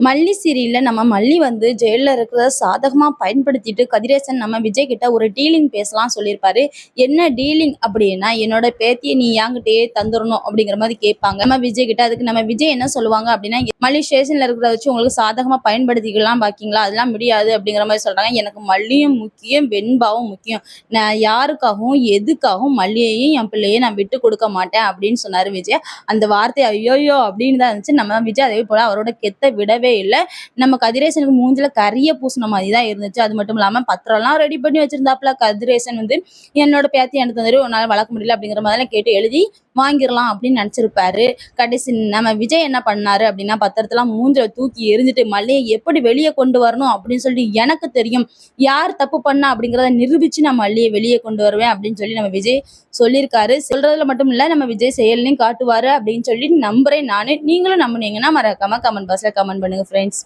மல்லி சீரியல்ல நம்ம மல்லி வந்து ஜெயிலில் இருக்கிறத சாதகமா பயன்படுத்திட்டு கதிரேசன் நம்ம விஜய் கிட்ட ஒரு டீலிங் பேசலாம் சொல்லியிருப்பாரு. என்ன டீலிங் அப்படின்னா என்னோட பேத்தியை நீ என்கிட்டயே தந்துடணும் அப்படிங்கிற மாதிரி கேட்பாங்க. நம்ம விஜய் கிட்ட அதுக்கு நம்ம விஜய் என்ன சொல்லுவாங்க அப்படின்னா மல்லி ஸ்டேஷன்ல இருக்கிறத வச்சு உங்களுக்கு சாதகமா பயன்படுத்திக்கலாம் பாக்கிங்களா? அதெல்லாம் முடியாது அப்படிங்கிற மாதிரி சொல்றாங்க. எனக்கு மல்லியும் முக்கியம் வெண்பாவும் முக்கியம். நான் யாருக்காகவும் எதுக்காகவும் மல்லியையும் என் பிள்ளையையும் நான் விட்டு கொடுக்க மாட்டேன் அப்படின்னு சொன்னாரு விஜய். அந்த வார்த்தை ஐயோயோ! அப்படின்னு தான் இருந்துச்சு. நம்ம விஜய் அதே போல அவரோட கெத்த விடவே இல்லை. நம்ம கதிரேசனுக்கு மூஞ்சில கரிய பூசின மாதிரி தான் இருந்துச்சு. அது மட்டும் இல்லாம பத்திரம்லாம் ரெடி பண்ணி வச்சிருந்தாப்புல. கதிரேசன் வந்து என்னோட பேத்தி எனக்கு தந்துட்டு உன்னால வளர்க்க முடியல அப்படிங்கிற மாதிரிலாம் கேட்டு எழுதி வாங்கிடலாம் அப்படின்னு நினைச்சிருப்பாரு. கடைசி நம்ம விஜய் என்ன பண்ணாரு அப்படின்னா பத்திரத்தெல்லாம் மூஞ்சில தூக்கி எரிஞ்சிட்டு மல்லியை எப்படி வெளியே கொண்டு வரணும் அப்படின்னு சொல்லி எனக்கு தெரியும். யார் தப்பு பண்ணா அப்படிங்கிறத நிரூபிச்சு நான் மல்லியை வெளியே கொண்டு வருவேன் அப்படின்னு சொல்லி நம்ம விஜய் சொல்லியிருக்காரு. சொல்றதுல மட்டும் இல்ல நம்ம விஜய் செயல்லையும் காட்டுவாரு அப்படின்னு சொல்லி நம்புறேன் நானு. நீங்களும் நம்புனீங்கன்னா மறக்காம கமெண்ட் பாக்ஸ்ல கமெண்ட் பண்ணுங்க ஃப்ரெண்ட்ஸ்